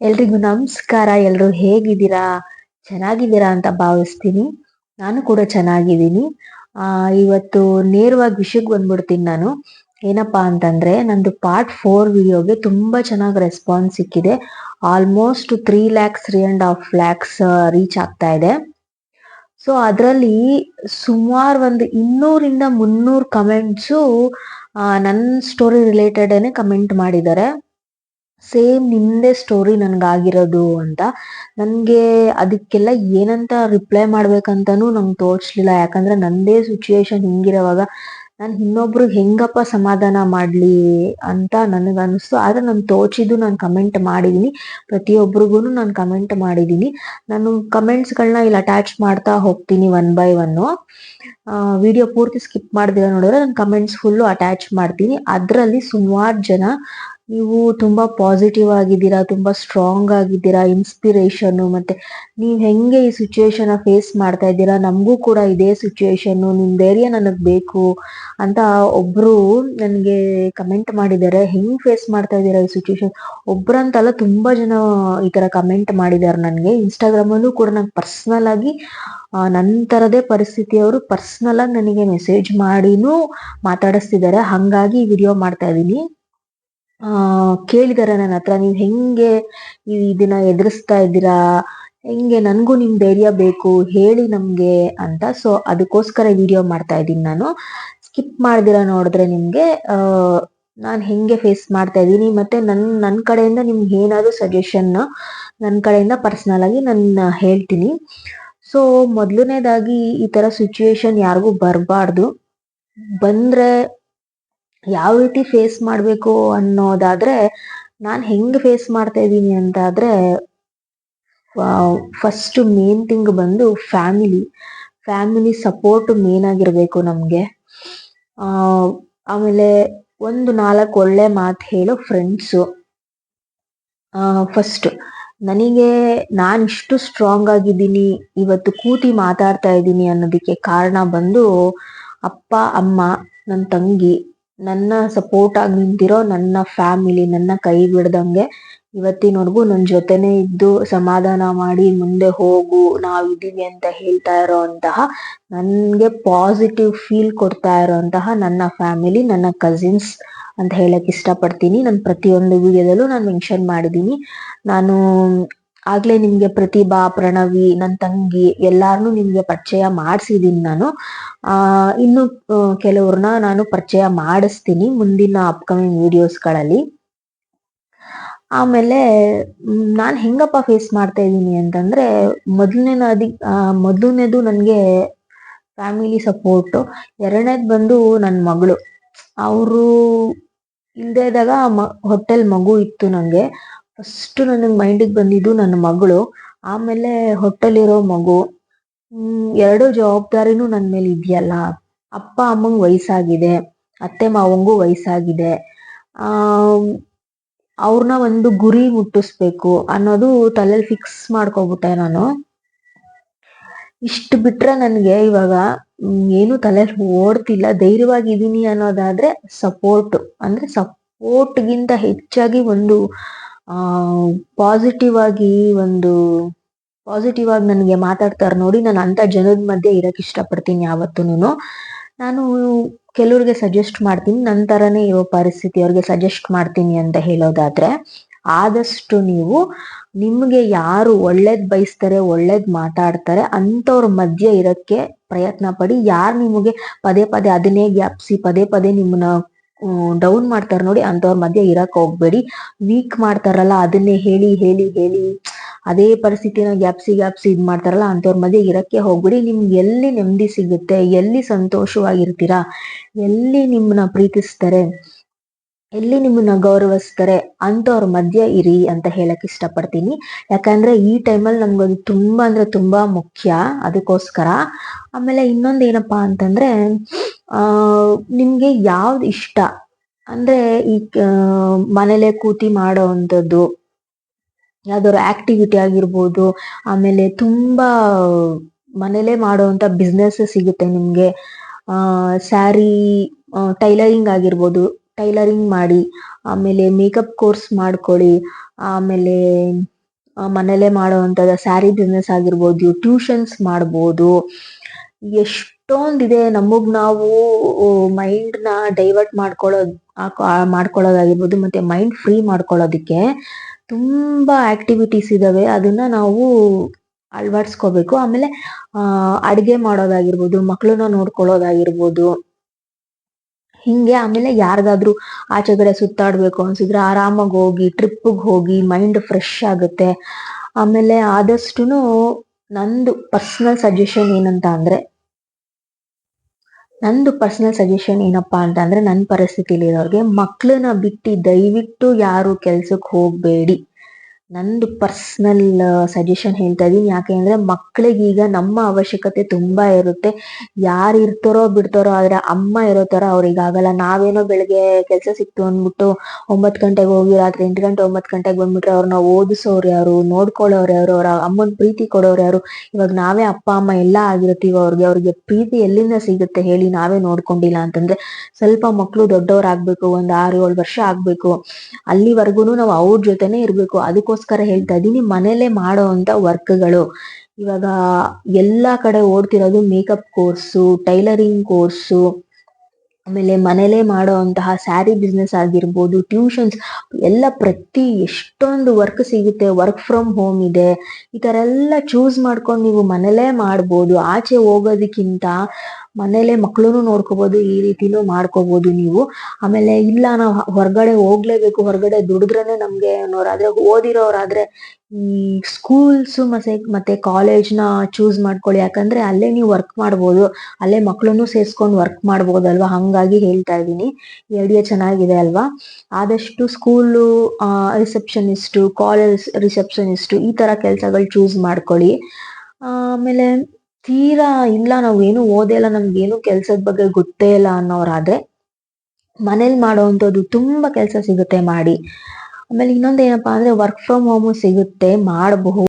ಎಲ್ರಿಗೂ ನಮಸ್ಕಾರ. ಎಲ್ಲರೂ ಹೇಗಿದ್ದೀರಾ? ಚೆನ್ನಾಗಿದ್ದೀರಾ ಅಂತ ಭಾವಿಸ್ತೀನಿ. ನಾನು ಕೂಡ ಚೆನ್ನಾಗಿದ್ದೀನಿ. ಇವತ್ತು ನೇರವಾಗಿ ವಿಷಯಕ್ಕೆ ಬಂದ್ಬಿಡ್ತೀನಿ ನಾನು. ಏನಪ್ಪಾ ಅಂತಂದ್ರೆ, ನಂದು ಪಾರ್ಟ್ ಫೋರ್ ವಿಡಿಯೋಗೆ ತುಂಬಾ ಚೆನ್ನಾಗಿ ರೆಸ್ಪಾನ್ಸ್ ಸಿಕ್ಕಿದೆ. Almost three lakhs three and half lakhs reach ಆಗ್ತಾ ಇದೆ. ಸೊ ಅದರಲ್ಲಿ ಸುಮಾರು ಒಂದು ಇನ್ನೂರಿಂದ ಮುನ್ನೂರು ಕಮೆಂಟ್ಸು ನನ್ನ ಸ್ಟೋರಿ ರಿಲೇಟೆಡ್ ಕಮೆಂಟ್ ಮಾಡಿದ್ದಾರೆ. ಸೇಮ್ ನಿಮ್ದೇ ಸ್ಟೋರಿ ನನ್ಗಾಗಿರೋದು ಅಂತ. ನನ್ಗೆ ಅದಕ್ಕೆಲ್ಲ ಏನಂತ ರಿಪ್ಲೈ ಮಾಡ್ಬೇಕಂತನೂ ನಂಗೆ ತೋರ್ಸ್ಲಿಲ್ಲ. ಯಾಕಂದ್ರೆ ನಂದೇ ಸಿಚುಯೇಷನ್ ಹಿಂಗಿರೋವಾಗ ನಾನು ಇನ್ನೊಬ್ರಿಗೆ ಹೆಂಗಪ್ಪ ಸಮಾಧಾನ ಮಾಡ್ಲಿ ಅಂತ ನನಗೆ ಅನಿಸ್ತು ಆದ್ರೆ ನಾನು ತೋಚಿದ್ದು ನಾನು ಕಮೆಂಟ್ ಮಾಡಿದ್ದೀನಿ ಪ್ರತಿಯೊಬ್ಬರಿಗೂ ನಾನು ಕಮೆಂಟ್ ಮಾಡಿದ್ದೀನಿ ನಾನು ಕಮೆಂಟ್ಸ್ಗಳನ್ನ ಇಲ್ಲಿ ಅಟ್ಯಾಚ್ ಮಾಡ್ತಾ ಹೋಗ್ತೀನಿ ಒನ್ ಬೈ ಒನ್ನು ವಿಡಿಯೋ ಪೂರ್ತಿ ಸ್ಕಿಪ್ ಮಾಡಿದ್ರೆ ನೋಡಿದ್ರೆ ನಾನು ಕಮೆಂಟ್ಸ್ ಫುಲ್ಲು ಅಟ್ಯಾಚ್ ಮಾಡ್ತೀನಿ. ಅದರಲ್ಲಿ ಸುಮಾರು ಜನ ನೀವು ತುಂಬಾ ಪಾಸಿಟಿವ್ ಆಗಿದ್ದೀರಾ, ತುಂಬಾ ಸ್ಟ್ರಾಂಗ್ ಆಗಿದ್ದೀರಾ ಇನ್ಸ್ಪಿರೇಷನ್ ಮತ್ತೆ ನೀವು ಹೆಂಗೆ ಈ ಸಿಚುಯೇಷನ್ ಫೇಸ್ ಮಾಡ್ತಾ ಇದ್ದೀರಾ, ನಮಗೂ ಕೂಡ ಇದೇ ಸಿಚುಯೇಷನ್ ನಿಮ್ ಧೈರ್ಯ ನನಗ್ ಬೇಕು ಅಂತ ಒಬ್ರು ನನಗೆ ಕಮೆಂಟ್ ಮಾಡಿದ್ದಾರೆ. ಹೆಂಗ್ ಫೇಸ್ ಮಾಡ್ತಾ ಇದ್ದೀರಾ ಈ ಸಿಚುಯೇಷನ್ ಒಬ್ರಂತಲ್ಲ ತುಂಬಾ ಜನ ಈ ತರ ಕಮೆಂಟ್ ಮಾಡಿದ್ದಾರೆ ನನಗೆ. ಇನ್ಸ್ಟಾಗ್ರಾಮ್ ಅಲ್ಲೂ ಕೂಡ ನಂಗೆ ಪರ್ಸನಲ್ ಆಗಿ ನನ್ನ ತರದೇ ಪರಿಸ್ಥಿತಿಯವರು ಪರ್ಸನಲ್ ಆಗಿ ನನಗೆ ಮೆಸೇಜ್ ಮಾಡಿನೂ ಮಾತಾಡಿಸ್ತಿದ್ದಾರೆ. ಹಂಗಾಗಿ ವಿಡಿಯೋ ಮಾಡ್ತಾ ಇದ್ದೀನಿ. ಆ ಕೇಳಿದಾರೆ ನನ್ನ ಹತ್ರ, ನೀವ್ ಹೆಂಗೆ ಇದನ್ನ ಎದುರಿಸ್ತಾ ಇದ್ದೀರಾ? ಹೆಂಗೆ ನನಗೂ ನಿಮ್ ಧೈರ್ಯ ಬೇಕು, ಹೇಳಿ ನಮ್ಗೆ ಅಂತ. ಸೊ ಅದಕ್ಕೋಸ್ಕರ ವಿಡಿಯೋ ಮಾಡ್ತಾ ಇದ್ದೀನಿ ನಾನು. ಸ್ಕಿಪ್ ಮಾಡಿದಿರ ನೋಡಿದ್ರೆ ನಿಮ್ಗೆ ನಾನು ಹೆಂಗೆ ಫೇಸ್ ಮಾಡ್ತಾ ಇದ್ದೀನಿ. ಮತ್ತೆ ನನ್ ನನ್ನ ಕಡೆಯಿಂದ ನಿಮ್ಗೆ ಏನಾದ್ರು ಸಜೆಷನ್ ನನ್ನ ಕಡೆಯಿಂದ ಪರ್ಸ್ನಲ್ ಆಗಿ ನಾನು ಹೇಳ್ತೀನಿ. ಸೊ ಮೊದಲನೇದಾಗಿ ಈ ತರ ಸಿಚುವೇಶನ್ ಯಾರಿಗೂ ಬರಬಾರ್ದು. ಬಂದ್ರೆ ಯಾವ ರೀತಿ ಫೇಸ್ ಮಾಡಬೇಕು ಅನ್ನೋದಾದ್ರೆ, ನಾನು ಹೆಂಗೆ ಫೇಸ್ ಮಾಡ್ತಾ ಇದ್ದೀನಿ ಅಂತ ಫಸ್ಟ್ ಮೇನ್ ಥಿಂಗ್ ಬಂದು ಫ್ಯಾಮಿಲಿ ಫ್ಯಾಮಿಲಿ ಸಪೋರ್ಟ್ ಮೇನ್ ಆಗಿರಬೇಕು ನಮಗೆ. ಆಮೇಲೆ ಒಂದು ನಾಲ್ಕು ಒಳ್ಳೆ ಮಾತು ಹೇಳೋ ಫ್ರೆಂಡ್ಸು ಫಸ್ಟ್ ನನಗೆ ನಾನು ಇಷ್ಟು ಸ್ಟ್ರಾಂಗ್ ಆಗಿದ್ದೀನಿ, ಇವತ್ತು ಕೂತಿ ಮಾತಾಡ್ತಾ ಇದ್ದೀನಿ ಅನ್ನೋದಕ್ಕೆ ಕಾರಣ ಬಂದು ಅಪ್ಪ, ಅಮ್ಮ ನನ್ನ ತಂಗಿ ನನ್ನ ಸಪೋರ್ಟ್ ಆಗಿ ನಿಂತಿರೋ ನನ್ನ ಫ್ಯಾಮಿಲಿ ನನ್ನ ಕೈ ಬಿಡ್ದಂಗೆ ಇವತ್ತಿನವರೆಗೂ ನನ್ನ ಜೊತೆನೆ ಇದ್ದು ಸಮಾಧಾನ ಮಾಡಿ ಮುಂದೆ ಹೋಗು ನಾವಿದೀವಿ ಅಂತ ಹೇಳ್ತಾ ಇರೋಂತಹ, ನನ್ಗೆ ಪಾಸಿಟಿವ್ ಫೀಲ್ ಕೊಡ್ತಾ ಇರೋಂತಹ ನನ್ನ ಫ್ಯಾಮಿಲಿ ನನ್ನ ಕಸಿನ್ಸ್ ಅಂತ ಹೇಳಕ್ ಇಷ್ಟಪಡ್ತೀನಿ. ನಾನು ಪ್ರತಿಯೊಂದು ವಿಡಿಯೋದಲ್ಲೂ ನಾನು ಮೆನ್ಷನ್ ಮಾಡಿದ್ದೀನಿ. ನಾನು ಆಗ್ಲೇ ನಿಮ್ಗೆ ಪ್ರತಿಭಾ, ಪ್ರಣವಿ ನನ್ನ ತಂಗಿ ಎಲ್ಲಾರನು ನಿಮ್ಗೆ ಪರಿಚಯ ಮಾಡಿಸಿದೀನಿ ನಾನು. ಆ, ಇನ್ನು ಕೆಲವ್ರನ್ನ ನಾನು ಪರಿಚಯ ಮಾಡಿಸ್ತೀನಿ ಮುಂದಿನ ಅಪ್ಕಮಿಂಗ್ ವಿಡಿಯೋಸ್ಗಳಲ್ಲಿ ಆಮೇಲೆ ನಾನು ಹೆಂಗಪ್ಪ ಫೇಸ್ ಮಾಡ್ತಾ ಇದ್ದೀನಿ ಅಂತಂದ್ರೆ ಮೊದಲನೇದು ಮೊದಲನೇದು ನನಗೆ ಫ್ಯಾಮಿಲಿ ಸಪೋರ್ಟ್ ಎರಡನೇದು ಬಂದು ನನ್ನ ಮಗಳು. ಅವರು ಇಲ್ಲದೆ ಇದ್ದಾಗ ಹೊಟ್ಟೆಲ್ ಮಗು ಇತ್ತು ನನಗೆ ಫಸ್ಟ್ ನನಗೆ ಮೈಂಡಿಗೆ ಬಂದಿದ್ದು ನನ್ನ ಮಗಳು. ಆಮೇಲೆ ಹೊಟ್ಟೆಲಿರೋ ಮಗು. ಎರಡು ಜವಾಬ್ದಾರಿನೂ ನನ್ನ ಮೇಲೆ ಇದೆಯಲ್ಲ. ಅಪ್ಪ, ಅಮ್ಮಂಗೆ ವಯಸ್ಸಾಗಿದೆ ಅತ್ತೆ, ಮಾವಂಗೂ ವಯಸ್ಸಾಗಿದೆ ಆ ಅವ್ರನ್ನ ಒಂದು ಗುರಿ ಮುಟ್ಟಿಸ್ಬೇಕು ಅನ್ನೋದು ತಲೆಯಲ್ಲಿ ಫಿಕ್ಸ್ ಮಾಡ್ಕೊಬಿಟ್ಟೆ ನಾನು. ಇಷ್ಟು ಬಿಟ್ರೆ ನನಗೆ ಇವಾಗ ಏನು ತಲೆ ಓಡ್ತಿಲ್ಲ. ಧೈರ್ಯವಾಗಿದ್ದೀನಿ ಅನ್ನೋದಾದ್ರೆ ಸಪೋರ್ಟ್ ಅಂದ್ರೆ ಸಪೋರ್ಟ್ಗಿಂತ ಹೆಚ್ಚಾಗಿ ಒಂದು ಆ ಪಾಸಿಟಿವ್ ಆಗಿ ಒಂದು ಪಾಸಿಟಿವ್ ಆಗಿ ನನಗೆ ಮಾತಾಡ್ತಾರೆ ನೋಡಿ, ನಾನು ಅಂತ ಜನದ ಮಧ್ಯೆ ಇರಕ್ಕೆ ಇಷ್ಟಪಡ್ತೀನಿ ಯಾವತ್ತೂನು ನಾನು. ಕೆಲವ್ರಿಗೆ ಸಜೆಸ್ಟ್ ಮಾಡ್ತೀನಿ ನನ್ನ ತರನೇ ಇರೋ ಪರಿಸ್ಥಿತಿ ಅವ್ರಿಗೆ ಸಜೆಸ್ಟ್ ಮಾಡ್ತೀನಿ ಅಂತ ಹೇಳೋದಾದ್ರೆ, ಆದಷ್ಟು ನೀವು ನಿಮ್ಗೆ ಯಾರು ಒಳ್ಳೇದ್ ಬಯಸ್ತಾರೆ, ಒಳ್ಳೇದ್ ಮಾತಾಡ್ತಾರೆ ಅಂತವ್ರ ಮಧ್ಯೆ ಇರಕ್ಕೆ ಪ್ರಯತ್ನ ಪಡಿ. ಯಾರು ನಿಮಗೆ ಪದೇ ಪದೇ ಅದನ್ನೇ ಗ್ಯಾಪ್ಸಿ ಪದೇ ಪದೇ ನಿಮ್ಮನ್ನ ಡೌನ್ ಮಾಡ್ತಾರೆ ನೋಡಿ ಅಂತವ್ರ ಮಧ್ಯೆ ಇರಕ್ ಹೋಗ್ಬೇಡಿ. ವೀಕ್ ಮಾಡ್ತಾರಲ್ಲ, ಅದನ್ನೇ ಹೇಳಿ ಹೇಳಿ ಹೇಳಿ. ಅದೇ ಪರಿಸ್ಥಿತಿನ ಗ್ಯಾಪ್ಸಿ ಗ್ಯಾಪ್ಸಿ ಇದ್ ಮಾಡ್ತಾರಲ್ಲ ಅಂತವ್ರ ಮಧ್ಯೆ ಇರಕ್ಕೆ ಹೋಗ್ಬಿಡಿ. ನಿಮ್ಗೆ ಎಲ್ಲಿ ನೆಮ್ಮದಿ ಸಿಗುತ್ತೆ, ಎಲ್ಲಿ ಸಂತೋಷವಾಗಿರ್ತೀರಾ, ಎಲ್ಲಿ ನಿಮ್ಮನ್ನ ಪ್ರೀತಿಸ್ತಾರೆ, ಎಲ್ಲಿ ನಿಮ್ಮನ್ನ ಗೌರವಿಸ್ತಾರೆ ಅಂತವ್ರ ಮಧ್ಯ ಇರಿ ಅಂತ ಹೇಳಕ್ ಇಷ್ಟಪಡ್ತೀನಿ. ಯಾಕಂದ್ರೆ ಈ ಟೈಮಲ್ಲಿ ನಮ್ಗದು ತುಂಬಾ ಅಂದ್ರೆ ತುಂಬಾ ಮುಖ್ಯ, ಅದಕ್ಕೋಸ್ಕರ. ಆಮೇಲೆ ಇನ್ನೊಂದು ಏನಪ್ಪಾ ಅಂತಂದ್ರೆ ಆ, ನಿಮ್ಗೆ ಯಾವ್ದು ಇಷ್ಟ? ಅಂದ್ರೆ ಈ ಮನೇಲೆ ಕೂತಿ ಮಾಡೋ ಅಂಥದ್ದು, ಯಾವ್ದಾದ್ರು ಆಕ್ಟಿವಿಟಿ ಆಗಿರ್ಬೋದು, ಆಮೇಲೆ ತುಂಬಾ ಮನೇಲೆ ಮಾಡುವಂತ ಬಿಸ್ನೆಸ್ ಸಿಗುತ್ತೆ ನಿಮ್ಗೆ. ಆ ಸ್ಯಾರಿ ಟೈಲರಿಂಗ್ ಆಗಿರ್ಬೋದು ಟೈಲರಿಂಗ್ ಮಾಡಿ, ಆಮೇಲೆ ಮೇಕಪ್ ಕೋರ್ಸ್ ಮಾಡ್ಕೊಳ್ಳಿ, ಆಮೇಲೆ ಮನೇಲೆ ಮಾಡುವಂಥದ್ದು ಸ್ಯಾರಿ ಬಿಸ್ನೆಸ್ ಆಗಿರ್ಬೋದು ಟ್ಯೂಷನ್ಸ್ ಮಾಡ್ಬೋದು ಎಷ್ಟೊಂದಿದೆ ನಮಗ್ ನಾವು ಮೈಂಡ್ನ ಡೈವರ್ಟ್ ಮಾಡ್ಕೊಳ್ಳೋದ್ ಮಾಡ್ಕೊಳ್ಳೋದಾಗಿರ್ಬೋದು ಮತ್ತೆ ಮೈಂಡ್ ಫ್ರೀ ಮಾಡ್ಕೊಳ್ಳೋದಕ್ಕೆ ತುಂಬಾ ಆಕ್ಟಿವಿಟೀಸ್ ಇದಾವೆ. ಅದನ್ನ ನಾವು ಅಳವಡಿಸ್ಕೋಬೇಕು. ಆಮೇಲೆ ಅಡುಗೆ ಮಾಡೋದಾಗಿರ್ಬೋದು ಮಕ್ಕಳನ್ನ ನೋಡ್ಕೊಳ್ಳೋದಾಗಿರ್ಬೋದು ಹಿಂಗೆ ಆಮೇಲೆ ಯಾರಿಗಾದ್ರೂ ಆಚೆಗಡೆ ಸುತ್ತಾಡ್ಬೇಕು ಅನ್ಸಿದ್ರೆ ಆರಾಮಾಗಿ ಹೋಗಿ ಟ್ರಿಪ್ಪಿಗೆ ಹೋಗಿ ಮೈಂಡ್ ಫ್ರೆಶ್ ಆಗುತ್ತೆ. ಆಮೇಲೆ ಆದಷ್ಟು ನಂದು ಪರ್ಸ್ನಲ್ ಸಜೆಷನ್ ಏನಂತ ಅಂದ್ರೆ ನಂದು ಪರ್ಸನಲ್ ಸಜೆಷನ್ ಏನಪ್ಪಾ ಅಂತ ಅಂದ್ರೆ ನನ್ನ ಪರಿಸ್ಥಿತಿಲಿ ಇರೋರಿಗೆ ಮಕ್ಕಳನ್ನ ಬಿಟ್ಟು ದಯವಿಟ್ಟು ಯಾರು ಕೆಲ್ಸಕ್ಕೆ ಹೋಗಬೇಡಿ. ನಂದು ಪರ್ಸ್ನಲ್ ಸಜೆಷನ್ ಹೇಳ್ತಾ ಇದೀನಿ. ಯಾಕೆ ಅಂದ್ರೆ ಮಕ್ಕಳಿಗೆ ಈಗ ನಮ್ಮ ಅವಶ್ಯಕತೆ ತುಂಬಾ ಇರುತ್ತೆ. ಯಾರು ಇರ್ತಾರೋ ಬಿಡ್ತಾರೋ ಆದ್ರೆ ಅಮ್ಮ ಇರೋ ಅವ್ರಿಗೆ ಆಗಲ್ಲ. ನಾವೇನೋ ಬೆಳಿಗ್ಗೆ ಕೆಲಸ ಸಿಕ್ತು ಅಂದ್ಬಿಟ್ಟು ಒಂಬತ್ ಗಂಟೆಗೆ ಹೋಗಿ ರಾತ್ರಿ ಎಂಟು ಗಂಟೆ ಒಂಬತ್ ಗಂಟೆಗೆ ಬಂದ್ಬಿಟ್ರೆ ಅವ್ರನ್ನ ಓದಿಸೋರು ಯಾರು, ನೋಡ್ಕೊಳ್ಳೋರು ಯಾರು, ಅವ್ರ ಅಮ್ಮನ್ ಪ್ರೀತಿ ಕೊಡೋರು ಯಾರು? ಇವಾಗ ನಾವೇ ಅಪ್ಪ, ಅಮ್ಮ ಎಲ್ಲ ಆಗಿರ್ತೀವಿ ಅವ್ರಿಗೆ. ಅವ್ರಿಗೆ ಪ್ರೀತಿ ಎಲ್ಲಿಂದ ಸಿಗುತ್ತೆ ಹೇಳಿ ನಾವೇ ನೋಡ್ಕೊಂಡಿಲ್ಲ ಅಂತಂದ್ರೆ ಸ್ವಲ್ಪ ಮಕ್ಕಳು ದೊಡ್ಡವರಾಗ್ಬೇಕು ಒಂದ್ ಆರು ಏಳು ವರ್ಷ ಆಗ್ಬೇಕು. ಅಲ್ಲಿವರೆಗೂ ನಾವು ಅವ್ರ ಜೊತೆನೆ ಇರ್ಬೇಕು. ಅದಕ್ಕೋಸ್ಕರ ಅದಕ್ಕೋಸ್ಕರ ಹೇಳ್ತಾ ಇದ್ದೀನಿ ಮನೇಲೆ ಮಾಡೋ ಅಂತ ವರ್ಕ್ಗಳು. ಇವಾಗ ಎಲ್ಲಾ ಕಡೆ ಓಡ್ತಿರೋದು ಮೇಕಪ್ ಕೋರ್ಸು ಟೈಲರಿಂಗ್ ಕೋರ್ಸು ಆಮೇಲೆ ಮನೇಲೆ ಮಾಡುವಂತಹ ಸ್ಯಾರಿ ಬಿಸ್ನೆಸ್ ಆಗಿರ್ಬೋದು ಟ್ಯೂಷನ್ಸ್ ಎಲ್ಲ ಪ್ರತಿ ಎಷ್ಟೊಂದು ವರ್ಕ್ ಸಿಗುತ್ತೆ ವರ್ಕ್ ಫ್ರಮ್ ಹೋಮ್ ಇದೆ. ಈ ಥರ ಎಲ್ಲ ಚೂಸ್ ಮಾಡ್ಕೊಂಡು ನೀವು ಮನೇಲೇ ಮಾಡ್ಬೋದು. ಆಚೆ ಹೋಗೋದಕ್ಕಿಂತ ಮನೇಲೆ ಮಕ್ಕಳೂ ನೋಡ್ಕೋಬೋದು, ಈ ರೀತಿನೂ ಮಾಡ್ಕೋಬೋದು ನೀವು. ಆಮೇಲೆ ಇಲ್ಲ, ನಾವು ಹೊರಗಡೆ ಹೋಗ್ಲೇಬೇಕು, ಹೊರಗಡೆ ದುಡಿದ್ರೇನೆ ನಮಗೆ ಅನ್ನೋರಾದ್ರೆ ಓದಿರೋರಾದ್ರೆ ಈ ಸ್ಕೂಲ್ಸ್ ಮತ್ತೆ ಮತ್ತೆ ನ ಚೂಸ್ ಮಾಡ್ಕೊಳ್ಳಿ. ಯಾಕಂದ್ರೆ ಅಲ್ಲೇ ನೀವು ವರ್ಕ್ ಮಾಡ್ಬೋದು. ಅಲ್ಲೇ ಮಕ್ಕಳನ್ನು ಸೇರ್ಸ್ಕೊಂಡು ವರ್ಕ್ ಮಾಡ್ಬೋದಲ್ವಾ? ಹಂಗಾಗಿ ಹೇಳ್ತಾ ಇದ್ದೀನಿ. ಈ ಐಡಿಯಾ ಚೆನ್ನಾಗಿದೆ ಅಲ್ವಾ? ಆದಷ್ಟು ಸ್ಕೂಲು ರಿಸೆಪ್ಷನಿಸ್ಟು ಕಾಲೇಜ್ ರಿಸೆಪ್ಷನಿಸ್ಟು ಈ ತರ ಕೆಲಸಗಳು ಚೂಸ್ ಮಾಡ್ಕೊಳ್ಳಿ. ಆಮೇಲೆ ತೀರಾ ಇಲ್ಲ, ನಾವು ಏನು ಓದೇ ಇಲ್ಲ, ನಮ್ಗೆ ಏನು ಕೆಲ್ಸದ ಬಗ್ಗೆ ಗೊತ್ತೇ ಇಲ್ಲ ಅನ್ನೋರಾದ್ರೆ ಮನೇಲಿ ಮಾಡುವಂಥದ್ದು ತುಂಬಾ ಕೆಲಸ ಸಿಗುತ್ತೆ ಮಾಡಿ. ಆಮೇಲೆ ಇನ್ನೊಂದ್ ಏನಪ್ಪಾ ಅಂದ್ರೆ ವರ್ಕ್ ಫ್ರಮ್ ಹೋಮು ಸಿಗುತ್ತೆ ಮಾಡಬಹುದು.